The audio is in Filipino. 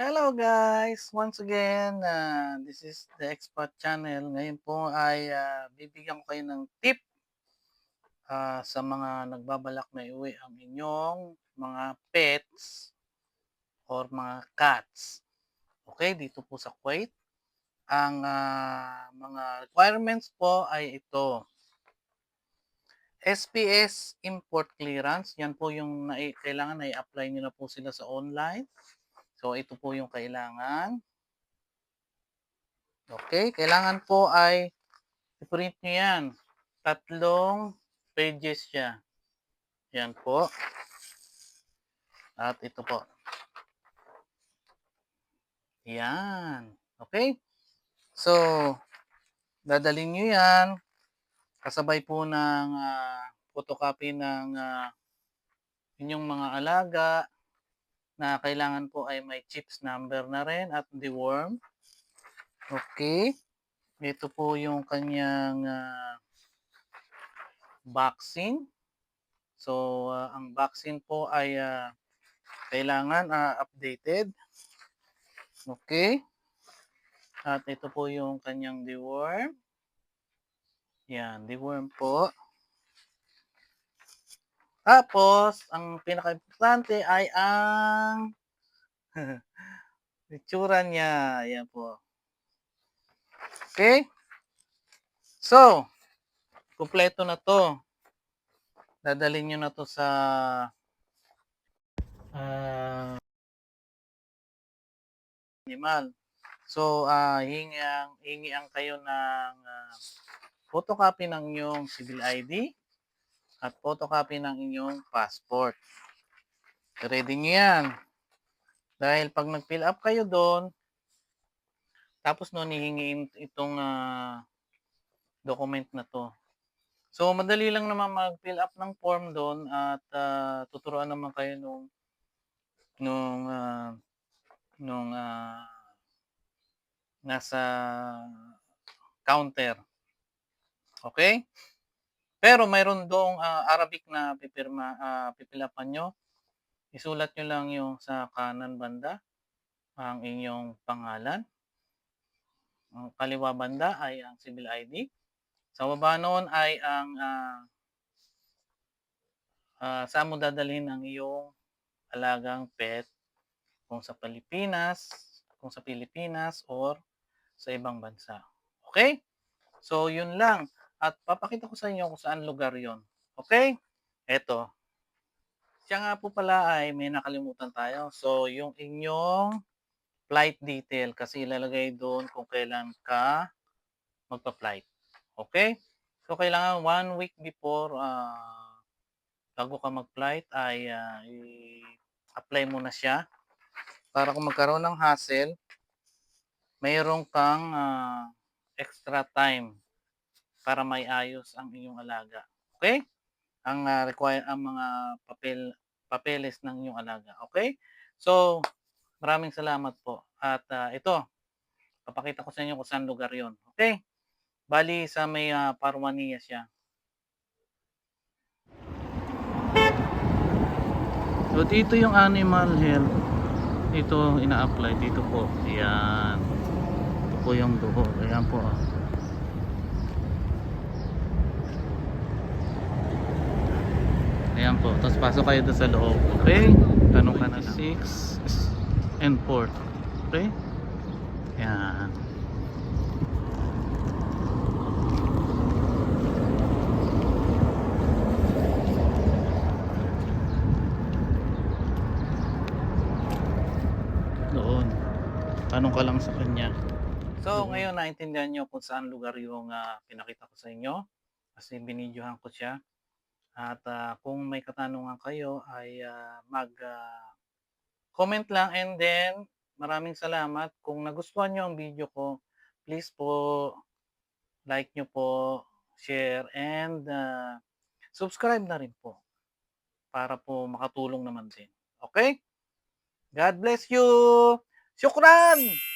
Hello guys! Once again, ah, this is the Expat Channel. Ngayon po ay ah, bibigyan ko kayo ng tip ah, sa mga nagbabalak na iuwi ang inyong mga pets or mga cats. Okay, dito po sa Kuwait. Ang ah, mga requirements po ay ito. SPS Import Clearance. Yan po yung nai- kailangan na i-apply nyo na po sila sa online. So, ito po yung kailangan. Okay, kailangan po ay i-print nyo yan. Tatlong pages siya. Yan po. At ito po. Yan. Okay? So, dadalhin nyo yan. Kasabay po ng ah, photocopy ng ah, inyong mga alaga na kailangan po ay may chips number na rin at deworm. Okay. Ito po yung kanyang ah, vaccine. So, ah, ang vaccine po ay ah, kailangan ah, updated. Okay. At ito po yung kanyang deworm. Yan, deworm po. Tapos, ang pinaka-importante ay ang itsura niya. Ayan po. Okay? So, kumpleto na to. Dadalhin nyo na to sa ah, animal. So, ah hingi ang hingi ang kayo ng ah, photocopy ng inyong civil ID at photocopy ng inyong passport. Ready nyo yan. Dahil pag nag-fill up kayo doon, tapos noon hihingiin itong ah, document na to. So, madali lang naman mag-fill up ng form doon at ah, tuturuan naman kayo nung nung ah, nung ah, nasa counter. Okay? Pero mayroon doong ah, Arabic na pipirma, ah, pipilapan nyo. Isulat nyo lang yung sa kanan banda ang inyong pangalan. Ang kaliwa banda ay ang civil ID. Sa baba noon ay ang ah, ah, saan mo dadalhin ang iyong alagang pet kung sa Pilipinas, kung sa Pilipinas or sa ibang bansa. Okay? So, yun lang. At papakita ko sa inyo kung saan lugar yon. Okay? Eto. Siya nga po pala ay may nakalimutan tayo. So, yung inyong flight detail kasi ilalagay doon kung kailan ka magpa-flight. Okay? So, kailangan one week before ah, bago ka mag-flight ay ah, i-apply mo na siya para kung magkaroon ng hassle, mayroon kang ah, extra time para may ayos ang inyong alaga. Okay? Ang ah, require ang mga papel papeles ng inyong alaga. Okay? So, maraming salamat po. At ah, ito, papakita ko sa inyo kung saan lugar 'yon. Okay? Bali sa may ah, Parwania siya. So dito yung animal health. Ito ina-apply dito po. Ayan. Ito po yung duho. Ayan po. Ayan po. Tapos pasok kayo doon sa loob. Okay? Tanong ka na lang. 6 and 4. Okay? Ayan. Doon. Tanong ka lang sa kanya. So, ngayon naintindihan nyo kung saan lugar yung ah, pinakita ko sa inyo. Kasi binidyohan ko siya. At ah, kung may katanungan kayo ay ah, mag ah, comment lang and then maraming salamat. Kung nagustuhan nyo ang video ko, please po like nyo po, share and ah, subscribe na rin po para po makatulong naman din. Okay? God bless you! Shukran!